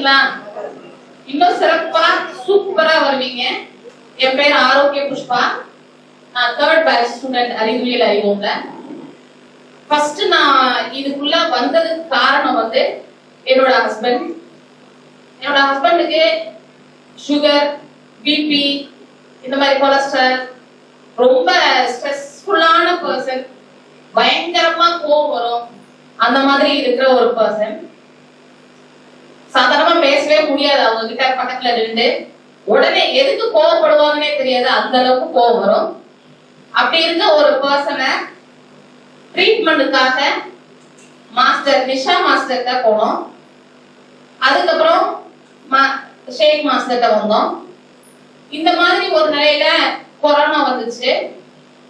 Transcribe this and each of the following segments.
வரீங்களா இன்னும் சிறப்பா சூப்பரா வருவீங்க. என் பேர் ஆரோக்கிய புஷ்பா. நான் தேர்ட் பேட்ச் ஸ்டூடெண்ட் அறிவியல் அறிவோம்ல. ஃபர்ஸ்ட் நான் இதுக்குள்ள வந்ததுக்கு காரணம் வந்து என்னோட ஹஸ்பண்ட் என்னோட ஹஸ்பண்டுக்கு சுகர் பிபி இந்த மாதிரி கொலஸ்ட்ரால் ரொம்ப ஸ்ட்ரெஸ்ஃபுல்லான பர்சன் பயங்கரமா கோவம் வரும். அந்த மாதிரி இருக்கிற ஒரு பர்சன் சாதாரணமா பேசவே முடியாது. அவங்க கிட்ட பக்கத்துல நின்று உடனே எதுக்கு கோவப்படுவாங்கன்னே தெரியாது. அந்த அளவுக்கு கோவம் வரும். அப்படி இருந்த ஒரு பர்சனை ட்ரீட்மெண்ட்டுக்காக மாஸ்டர் நிஷா மாஸ்டர்கிட்ட போனோம். அதுக்கப்புறம் மா- ஷேக் மாஸ்டர்கிட்ட வந்தோம். இந்த மாதிரி ஒரு நிலையில கொரோனா வந்துச்சு.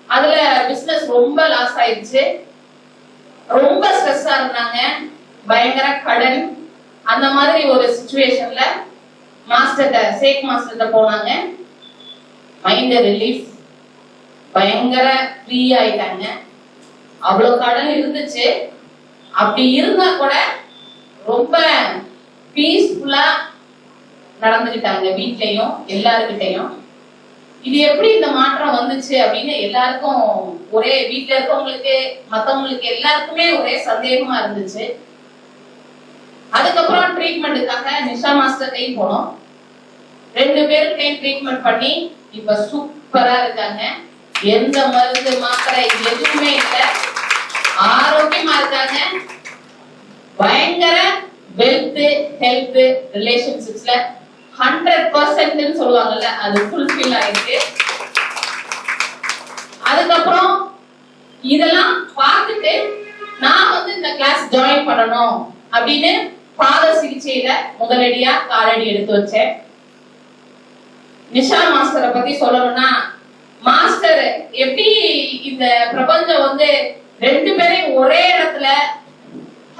அதுல பிசினஸ் ரொம்ப லாஸ் ஆயிடுச்சு. ரொம்ப ஸ்ட்ரெஸ்ஸா இருந்தாங்க. பயங்கர கடன் அந்த மாதிரி ஒரு சுச்சுவேஷன்ல மாஸ்டர்கிட்ட ஷேக் மாஸ்டர்கிட்ட போனாங்க. மைண்ட் ரிலீஃப் பயங்கர ஃப்ரீ ஆயிட்டாங்க. அவ்வளவு கடன் இருந்துச்சு. அப்படி இருந்தா கூட ரொம்ப பீஸ்ஃபுல்லா நடந்துகிட்டாங்க வீட்லயும் எல்லாருக்கிட்டையும் இது எப்படி இந்த மாற்றம் வந்துச்சு அப்படின்னு எல்லாருக்கும் ஒரே வீட்டுல இருக்கவங்களுக்கு மத்தவங்களுக்கு எல்லாருக்குமே ஒரே சந்தேகமா இருந்துச்சு. அதுக்கப்புறம் ட்ரீட்மெண்ட்டுக்காக நிஷா மாஸ்டர்டையும் போனோம். ரெண்டு பேருக்கையும் ட்ரீட்மெண்ட் பண்ணி இப்ப சூப்பரா இருக்காங்க. எந்த மருந்து மாத்திரை எதுவுமே இல்லை. ஆரோக்கியமா இருக்காங்க. பயங்கர வெல்த் ஹெல்த் ரிலேஷன்ஷிப்ஸ்ல ஹண்ட்ரட் பர்சன்ட்னு சொல்லுவாங்கல்ல அது ஃபுல்ஃபில் ஆயிருக்கு. அதுக்கப்புறம் இதெல்லாம் பார்த்துட்டு நான் வந்து இந்த கிளாஸ் ஜாயின் பண்ணணும் அப்படின்னு பாத சிகிச்சையில முதலடியா காலடி எடுத்து வச்சேன். நிஷா மாஸ்டரை பத்தி சொல்லணும்னா மாஸ்டர் எப்படி இந்த பிரபஞ்சம் வந்து ரெண்டு பேரையும் ஒரே இடத்துல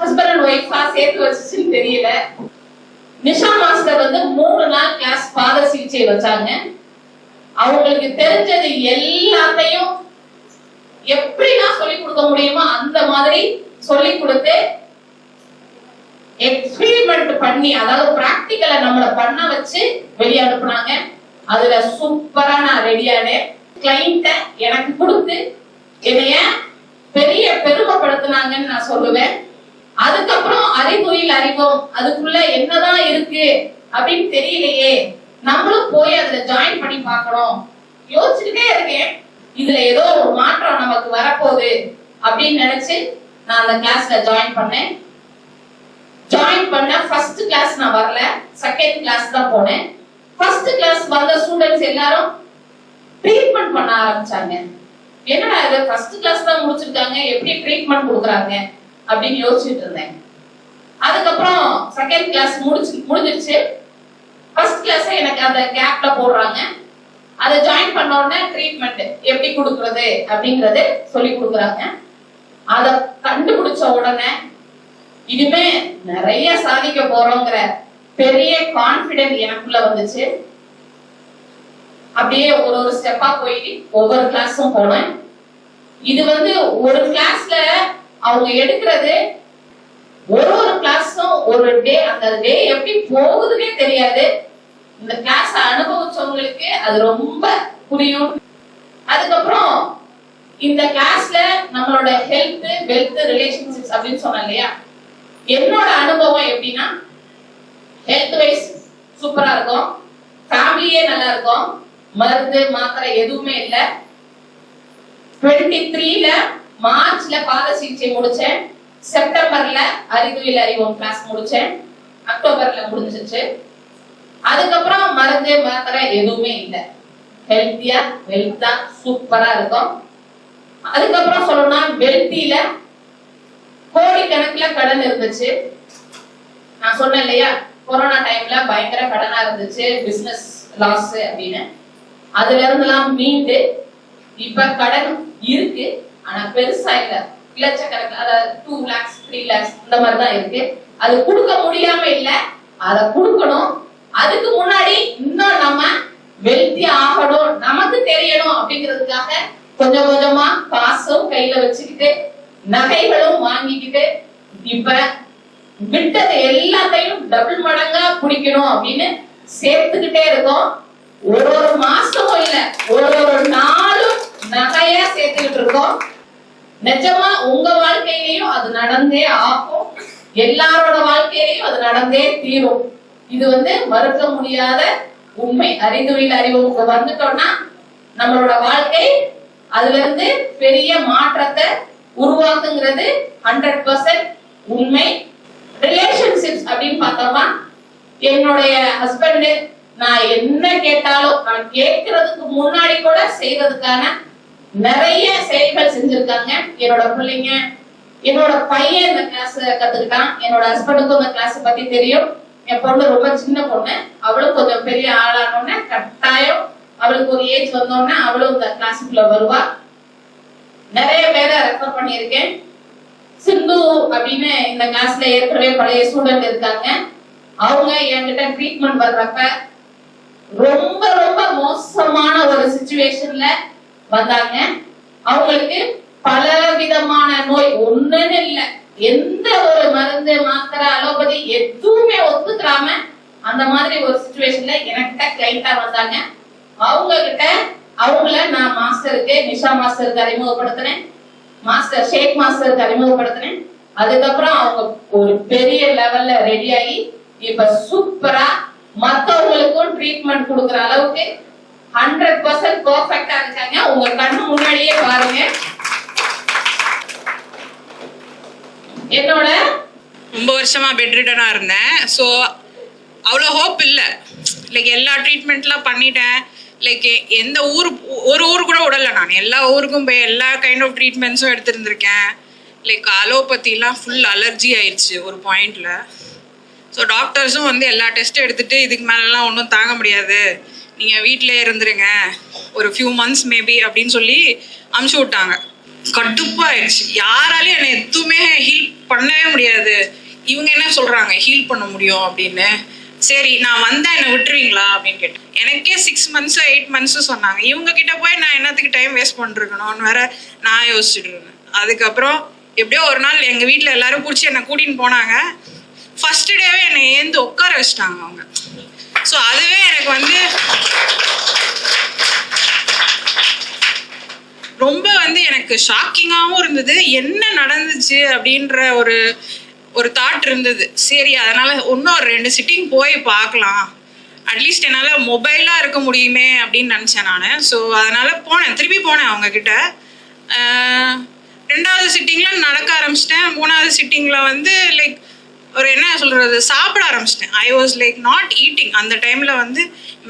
ஹஸ்பண்ட் அண்ட் ஒய்ஃபா சேர்த்து வச்சுச்சுன்னு தெரியல. நிஷா மாஸ்டர் வந்து மூணு நாள் கிளாஸ் பாத சிகிச்சை வச்சாங்க. அவங்களுக்கு தெரிஞ்சது எல்லாத்தையும் எப்படிலாம் சொல்லி கொடுக்க முடியுமோ அந்த மாதிரி சொல்லி கொடுத்து எக்ஸ்பிரிமெண்ட் பண்ணி அதாவது பிராக்டிக்கலை நம்மள பண்ண வச்சு வெளியே அனுப்புனாங்க. அதுல சூப்பரா நான் ரெடியானேன் கிளைண்ட எனக்கு கொடுத்து என்னைய பெரிய பெருமைப்படுத்தினாங்கன்னு நான் சொல்லுவேன். அதுக்கப்புறம் அறிகுறியில் அறிவோம். அதுக்குள்ள என்னதான் இருக்கு அப்படின்னு தெரியலையே. நம்மளும் போய் அதுல ஜாயின் பண்ணி பார்க்கணும். யோசிச்சுக்கிட்டே இருக்கேன். இதுல ஏதோ ஒரு மாற்றம் நமக்கு வரப்போகுது அப்படின்னு நினைச்சு நான் அந்த கிளாஸ்ல ஜாயின் பண்ணேன். ஜாயின் பண்ண ஃபர்ஸ்ட் கிளாஸ் நான் வரல. செகண்ட் கிளாஸ் தான் போனேன். ஃபர்ஸ்ட் கிளாஸ் வந்த ஸ்டூடெண்ட்ஸ் எல்லாரும் ட்ரீட்மெண்ட் பண்ண ஆரம்பிச்சாங்க. என்னடா இது? ஃபர்ஸ்ட் கிளாஸ் தான் முடிச்சிருக்காங்க. எப்படி ட்ரீட்மெண்ட் கொடுக்குறாங்க? அப்படின்னு யோசிச்சுட்டு இருந்தேன். அதுக்கப்புறம் செகண்ட் கிளாஸ் முடிச்சு முடிஞ்சிருச்சு. ஃபர்ஸ்ட் கிளாஸ் எனக்கு அந்த கேப்ல போடுறாங்க. அதை ஜாயின் பண்ண உடனே ட்ரீட்மெண்ட் எப்படி கொடுக்கறது அப்படிங்கறது சொல்லி கொடுக்குறாங்க. அதை கண்டுபிடிச்ச உடனே இனிமே நிறைய சாதிக்க போறோங்கிற பெரிய கான்பிடென்ட் எனக்குள்ள வந்துச்சு. அப்படியே ஒரு ஒரு ஸ்டெப்பா போய் ஒவ்வொரு கிளாஸும் போனேன். இது வந்து ஒரு கிளாஸ்ல அவங்க எடுக்கிறது ஒரு ஒரு கிளாஸும் ஒரு டே அந்த டே எப்படி போகுதுன்னே தெரியாது. இந்த கிளாஸ் அனுபவிச்சவங்களுக்கு அது ரொம்ப புரியும். அதுக்கப்புறம் இந்த கிளாஸ்ல நம்மளோட ஹெல்த் வெல்த் ரிலேஷன்ஷிப்ஸ் அப்படின்னு சொன்னோம் இல்லையா? என்னோட அனுபவம் எப்படின்னா ஹெல்த் வைஸ் சூப்பரா இருக்கும். ஃபேமிலியே நல்லா இருக்கும். மருந்து மாத்திரை எதுவுமே இல்ல. டுவெண்ட்டி த்ரீல மார்ச்ல பாத சிகிச்சை முடிச்சேன். செப்டம்பர்ல அறிவியல் அறிவோம் கிளாஸ் முடிச்சேன். அக்டோபர்ல முடிஞ்சிச்சு. அதுக்கப்புறம் மருந்து மாத்திரை எதுவுமே இல்ல. ஹெல்த்தியா வெல்த்தா சூப்பரா இருக்கும். அதுக்கப்புறம் சொல்லணும்னா கோடி கணக்குல கடன் இருந்துச்சு. நான் சொன்னேன் இல்லையா? கொரோனா டைம்ல பயங்கர கடனா இருந்துச்சு. பிசினஸ் லாஸ் அப்படின்னு. அதுல இருந்தெல்லாம் மீண்டு இப்ப கடன் இருக்கு. ஆனா பெருசா இல்ல. லட்சக்கணக்கில் அதாவது டூ லேக்ஸ் த்ரீ லேக்ஸ் இந்த மாதிரி தான் இருக்கு. அது கொடுக்க முடியாம இல்ல. அதை கொடுக்கணும். அதுக்கு முன்னாடி இன்னும் நம்ம வெல்தி ஆகணும். நமக்கு தெரியணும் அப்படிங்கிறதுக்காக கொஞ்சம் கொஞ்சமா காசும் கையில வச்சுக்கிட்டு நகைகளும் வாங்கிக்கிட்டு இப்ப விட்டது எல்லாத்தையும் டபுள் மடங்கா குடிக்கணும் அப்படின்னு சேர்த்துக்கிட்டே இருக்கோம். ஒரு ஒரு மாசமும் இல்ல ஒரு ஒரு நாளும் நகையா சேர்த்துக்கிட்டு இருக்கோம். நிஜமா உங்க வாழ்க்கையிலயும் அது நடந்தே ஆகும். எல்லாரோட வாழ்க்கையிலயும் அது நடந்தே தீரும். இது வந்து மறுக்க முடியாத உண்மை அறிந்துவில் அறிவுக்கு வந்துட்டோம்னா நம்மளோட வாழ்க்கை அதுல இருந்து பெரிய மாற்றத்தை உருவாக்குங்கிறது ஹண்ட்ரட் பர்சன்ட் உண்மை. ரிலேஷன்ஷிப்ஸ் அப்படின்னு பார்த்தோம்னா என்னுடைய ஹஸ்பண்ட் நான் என்ன கேட்டாலும் நான் கேட்கறதுக்கு முன்னாடி கூட செய்யறதுக்கான நிறைய செயல்கள் செஞ்சிருக்காங்க. என்னோட பிள்ளைங்க என்னோட பையன் இந்த கிளாஸ் கத்துக்கிட்டான். என்னோட ஹஸ்பண்டுக்கும் இந்த கிளாஸ் பத்தி தெரியும். என் பொண்ணு ரொம்ப சின்ன பொண்ணு. அவளும் கொஞ்சம் பெரிய ஆளானோடனே கட்டாயம் அவளுக்கு ஒரு ஏஜ் வந்தோடனே அவளும் இந்த கிளாஸுக்குள்ள வருவா. நிறைய பேரை ரெஃபர் பண்ணியிருக்கேன். சிந்து அப்படின்னு இந்த கிளாஸ்ல ஏற்கனவே பழைய ஸ்டூடெண்ட் இருக்காங்க. அவங்க என்கிட்ட ட்ரீட்மெண்ட் வர்றப்ப ரொம்ப ரொம்ப மோசமான ஒரு சுச்சுவேஷன்ல வந்தாங்க. அவங்களுக்கு பல விதமான நோய் ஒண்ணுன்னு இல்ல. எந்த ஒரு மருந்து மாத்திரை அலோபதி எதுவுமே ஒத்துக்கிறாம அந்த மாதிரி ஒரு சுச்சுவேஷன்ல எனக்கிட்ட கிளைண்டா வந்தாங்க. அவங்க கிட்ட அவங்கள நான் மாஸ்டருக்கு நிஷா மாஸ்டருக்கு அறிமுகப்படுத்தினேன் மாஸ்டர் ஷேக் மாஸ்டருக்கு அறிமுகப்படுத்தினேன் அதுக்கப்புறம் அவங்க ஒரு பெரிய லெவல்ல ரெடி ஆகி இப்ப சூப்பரா மத்தவங்களுக்கும் ட்ரீட்மெண்ட் கொடுக்குற அளவுக்கு ஹண்ட்ரட் பர்சன்ட் பர்ஃபெக்டா இருக்காங்க. உங்க கண்ணு முன்னாடியே பாருங்க. என்னோட ரொம்ப வருஷமா பெட்ரிடனா இருந்தேன். ஸோ அவ்வளோ ஹோப் இல்லை. லைக் எல்லா ட்ரீட்மெண்ட்லாம் பண்ணிட்டேன். லைக் எந்த ஊர் ஒரு ஊர் கூட விடல நான். எல்லா ஊருக்கும் போய் எல்லா கைண்ட் ஆஃப் ட்ரீட்மெண்ட்ஸும் எடுத்திருந்திருக்கேன். லைக் அலோபத்திலாம் ஃபுல் அலர்ஜி ஆயிடுச்சு ஒரு பாயிண்டில் ஸோ டாக்டர்ஸும் வந்து எல்லா டெஸ்ட்டும் எடுத்துகிட்டு இதுக்கு மேலெலாம் ஒன்றும் தாங்க முடியாது. நீங்கள் வீட்டிலே இருந்துருங்க. ஒரு ஃபியூ மந்த்ஸ் மேபி அப்படின்னு சொல்லி அமுச்சு விட்டாங்க. கடுப்பாயிடுச்சு யாராலையும் என்னை எதுவுமே ஹீல் பண்ணவே முடியாது. இவங்க என்ன சொல்கிறாங்க ஹீல் பண்ண முடியும் அப்படின்னு. சரி நான் வந்தா என்னை விட்டுருவீங்களா அப்படின்னு கேட்டேன். எனக்கே சிக்ஸ் மந்த்ஸ் எயிட் மந்த்ஸ் சொன்னாங்க. இவங்க கிட்ட போய் நான் என்னத்துக்கு டைம் வேஸ்ட் பண்ணிருக்கணும்னு வேற நான் யோசிச்சுட்டு இருந்தேன். அதுக்கப்புறம் எப்படியோ ஒரு நாள் எங்க வீட்டுல எல்லாரும் பிடிச்சி என்னை கூட்டின்னு போனாங்க. ஃபர்ஸ்ட் டேவே என்னை ஏந்து உட்கார வச்சிட்டாங்க அவங்க. ஸோ அதுவே எனக்கு வந்து ரொம்ப வந்து எனக்கு ஷாக்கிங்காகவும் இருந்தது. என்ன நடந்துச்சு அப்படின்ற ஒரு ஒரு தாட் இருந்தது. சரி அதனால இன்னும் ஒரு ரெண்டு சிட்டிங் போய் பார்க்கலாம். அட்லீஸ்ட் என்னால் மொபைலாக இருக்க முடியுமே அப்படின்னு நினச்சேன் நான். ஸோ அதனால் போனேன். திருப்பி போனேன் அவங்கக்கிட்ட ரெண்டாவது சிட்டிங்கில் நடக்க ஆரம்பிச்சிட்டேன். மூணாவது சிட்டிங்கில் வந்து லைக் ஒரு என்ன சொல்கிறது சாப்பிட ஆரம்பிச்சிட்டேன். I was like not eating அந்த டைமில் வந்து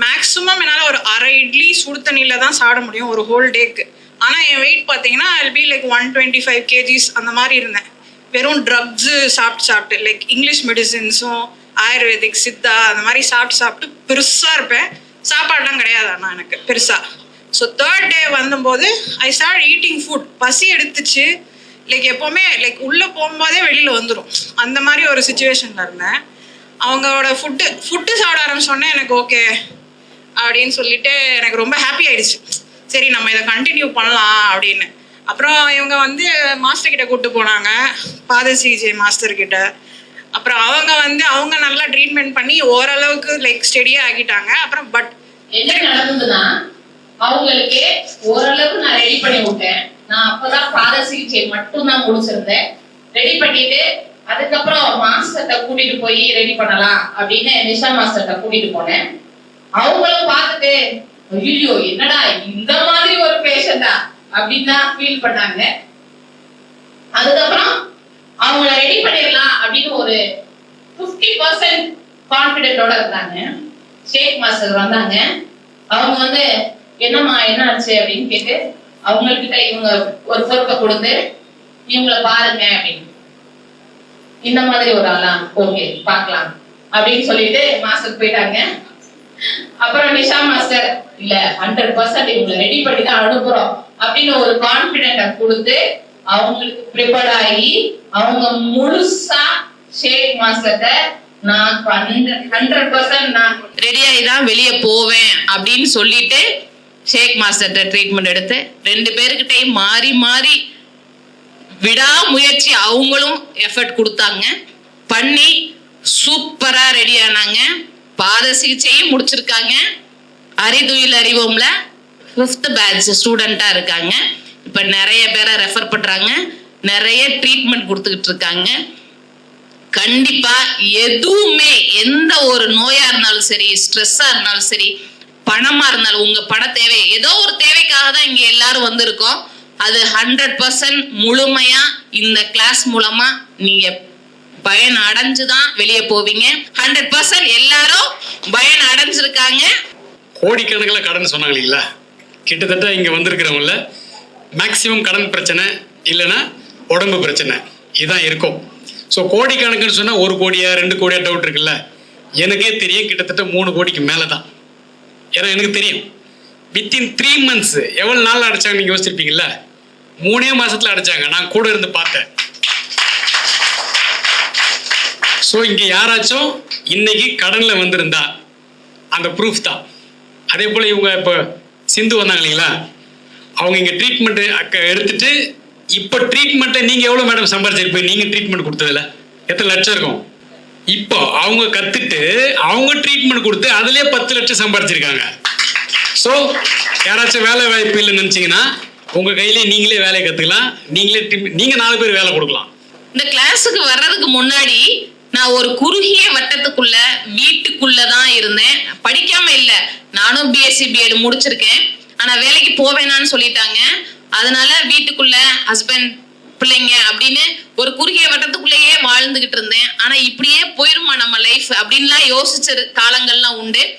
மேக்ஸிமம் என்னால் ஒரு அரை இட்லி சுடு தண்ணியில தான் சாப்பிட முடியும் ஒரு ஹோல் டேக்கு ஆனால் என் வெயிட் பார்த்தீங்கன்னா I be like one twenty five KGs அந்த மாதிரி இருந்தேன். வெறும் ட்ரக்ஸு சாப்பிட்டு சாப்பிட்டு லைக் இங்கிலீஷ் மெடிசின்ஸும் ஆயுர்வேதிக் சித்தா அந்த மாதிரி சாப்பிட்டு சாப்பிட்டு பெருசாக இருப்பேன். சாப்பாடுலாம் கிடையாது ஆனால் எனக்கு பெருசாக ஸோ தேர்ட் டே வந்தபோது ஐ ஸ்டார்ட் ஈட்டிங் ஃபுட் பசி எடுத்துச்சு. லைக் எப்போவுமே லைக் உள்ளே போகும்போதே வெளியில் வந்துடும் அந்த மாதிரி ஒரு சுச்சுவேஷனில் இருந்தேன். அவங்களோட ஃபுட்டு ஃபுட்டு சாப்பிட ஆரம்பிச்சோடனே எனக்கு ஓகே அப்படின்னு சொல்லிட்டு எனக்கு ரொம்ப ஹாப்பி ஆயிடுச்சு. சரி நம்ம இதை கண்டினியூ பண்ணலாம் அப்படின்னு. அப்புறம் இவங்க வந்து மாஸ்டர் கிட்ட கூப்பிட்டு போனாங்க. பாத சிகிச்சை மாஸ்டர் கிட்ட. அப்புறம் அவங்க வந்து அவங்க நல்லா ட்ரீட்மெண்ட் பண்ணி ஓரளவுக்கு லைக் ஸ்டெடியா ஆகிட்டாங்க. அப்புறம் பட் என்ன நடந்ததுன்னா அவங்களுக்கு ஓரளவுக்கு நான் ரெடி பண்ணி விட்டேன். நான் அப்பதான் பாத சிகிச்சை மட்டும் தான் முடிச்சிருந்தேன். ரெடி பண்ணிட்டு அதுக்கப்புறம் மாஸ்டர்கிட்ட கூட்டிட்டு போய் ரெடி பண்ணலாம் அப்படின்னு நிஷா மாஸ்டர்கிட்ட கூட்டிட்டு போனேன். அவங்களும் பார்த்துட்டு ஐயோ என்னடா இந்த மாதிரி ஒரு பேஷண்டா அப்படின்னு தான் ஃபீல் பண்ணாங்க. அதுக்கப்புறம் அவங்கள ரெடி பண்ணிடலாம் அப்படின்னு ஒரு 50% பர்சன்ட் கான்பிடென்டோட இருந்தாங்க. ஷேக் மாஸ்டர் வந்தாங்க. அவங்க வந்து என்னம்மா என்ன ஆச்சு? அப்படின்னு கேட்டு அவங்கக்கிட்ட இவங்க ஒரு பொறுப்பை கொடுத்து இவங்கள பாருங்க அப்படின்னு. இந்த மாதிரி ஒரு ஆளா ஓகே பார்க்கலாம் அப்படின்னு சொல்லிட்டு மாஸ்டர் போயிட்டாங்க. அப்புறம் நிஷா மாஸ்டர் இல்ல ஹண்ட்ரட் பர்சன்ட் இவங்களை ரெடி பண்ணி தான் அனுப்புறோம். அப்படின்னு ஒரு கான்பிடென்ட கொடுத்து அவங்களுக்கு ப்ரிப்பேர்ட் ஆகி அவங்க முழுசா ஷேக் மாஸ்டர்ட்ட நான் ஹண்ட்ரட் பர்சன்ட் நான் ரெடி தான் வெளியே போவேன் அப்படின்னு சொல்லிட்டு ஷேக் மாஸ்டர்கிட்ட ட்ரீட்மெண்ட் எடுத்து ரெண்டு பேருக்கிட்டையும் மாறி மாறி விடாமுயற்சி அவங்களும் எஃபர்ட் கொடுத்தாங்க. பண்ணி சூப்பராக ரெடி ஆனாங்க. பாத சிகிச்சையும் முடிச்சிருக்காங்க. அறிதுயில் அறிவோம்ல? ஃபிஃப்த் பேட்ச் ஸ்டூடெண்ட்டாக இருக்காங்க. இப்போ நிறைய பேரை ரெஃபர் பண்ணுறாங்க நிறைய ட்ரீட்மெண்ட் கொடுத்துக்கிட்டு இருக்காங்க. கண்டிப்பா எதுவுமே எந்த ஒரு நோயா இருந்தாலும் சரி ஸ்ட்ரெஸ்ஸா இருந்தாலும் சரி பணமா இருந்தாலும் உங்க பண தேவை ஏதோ ஒரு தேவைக்காக தான் இங்க எல்லாரும் வந்திருக்கோம். அது ஹண்ட்ரட் பர்சன்ட் முழுமையா இந்த கிளாஸ் மூலமா நீங்க பயன் அடைஞ்சுதான் வெளியே போவீங்க. ஹண்ட்ரட் பர்சன்ட் எல்லாரும் பயன் அடைஞ்சிருக்காங்க. கோடிக்கணக்கில் கடன் சொன்னாங்க இல்லைங்களா? கிட்டத்தட்ட இங்கே வந்திருக்கிறவங்கள மேக்ஸிமம் கடன் பிரச்சனை இல்லைன்னா உடம்பு பிரச்சனை. இதுதான் இருக்கும். ஸோ கோடிக்கணக்குன்னு சொன்னால் ஒரு கோடியா ரெண்டு கோடியா டவுட் இருக்குல்ல? எனக்கே தெரியும் கிட்டத்தட்ட மூணு கோடிக்கு மேலே தான் ஏன்னா எனக்கு தெரியும். வித்தின் த்ரீ மந்த்ஸ் எவ்வளோ நாள் அடைச்சாங்க நீங்கள் யோசிச்சிருப்பீங்கல்ல? மூணே மாதத்தில் அடைச்சாங்க. நான் கூட இருந்து பார்த்தேன். ஸோ இங்கே யாராச்சும் இன்னைக்கு கடனில் வந்திருந்தா அந்த ப்ரூஃப் தான். அதே போல் இவங்க இப்போ சிந்து வந்தாங்க இல்லைங்களா? அவங்க இங்கே ட்ரீட்மெண்ட்டு எடுத்துட்டு இப்போ ட்ரீட்மெண்ட்டை நீங்கள் எவ்வளோ மேடம் சம்பாரிச்சிருப்பீங்க நீங்கள் ட்ரீட்மெண்ட் கொடுத்ததில்ல எத்தனை லட்சம் இருக்கும்? இப்போ அவங்க கற்றுட்டு அவங்க ட்ரீட்மெண்ட் கொடுத்து அதுலேயே பத்து லட்சம் சம்பாரிச்சிருக்காங்க. ஸோ யாராச்சும் வேலை வாய்ப்பு இல்லைன்னு நினச்சிங்கன்னா உங்கள் கையிலே நீங்களே வேலையை கற்றுக்கலாம் நீங்களே நீங்கள் நாலு பேர் வேலை கொடுக்கலாம். இந்த கிளாஸுக்கு வர்றதுக்கு முன்னாடி நான் ஒரு குறுகிய வட்டத்துக்குள்ள வீட்டுக்குள்ளதான் இருந்தேன். படிக்காம இல்ல. நானும் பிஎஸ்சி பிஎட் முடிச்சிருக்கேன். ஆனா வேலைக்கு போவேனான்னு சொல்லிட்டாங்க. அதனால வீட்டுக்குள்ள ஹஸ்பண்ட் பிள்ளைங்க அப்படின்னு ஒரு குறுகிய வட்டத்துக்குள்ளேயே வாழ்ந்துகிட்டு இருந்தேன். ஆனா இப்படியே போயிருமா நம்ம லைஃப் அப்படின்லாம் யோசிச்ச காலங்கள்லாம் உண்டு.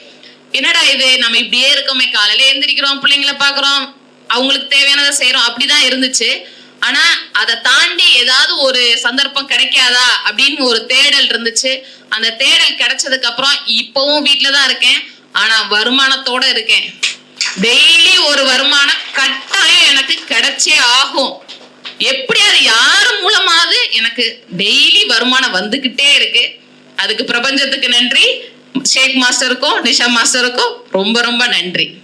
என்னடா இது? நம்ம இப்படியே இருக்கோமே. காலையில எந்திரிக்கிறோம் பிள்ளைங்களை பாக்குறோம் அவங்களுக்கு தேவையானதை செய்யறோம் அப்படிதான் இருந்துச்சு. ஆனா அதை தாண்டி ஏதாவது ஒரு சந்தர்ப்பம் கிடைக்காதா அப்படின்னு ஒரு தேடல் இருந்துச்சு. அந்த தேடல் கிடைச்சதுக்கு அப்புறம் இப்பவும் வீட்டுலதான் இருக்கேன். ஆனா வருமானத்தோட இருக்கேன். டெய்லி ஒரு வருமானம் கட்டாயம் எனக்கு கிடைச்சே ஆகும். எப்படி அது யார் மூலமாவது எனக்கு டெய்லி வருமானம் வந்துகிட்டே இருக்கு. அதுக்கு பிரபஞ்சத்துக்கு நன்றி. ஷேக் மாஸ்டருக்கும் நிஷா மாஸ்டருக்கும் ரொம்ப ரொம்ப நன்றி.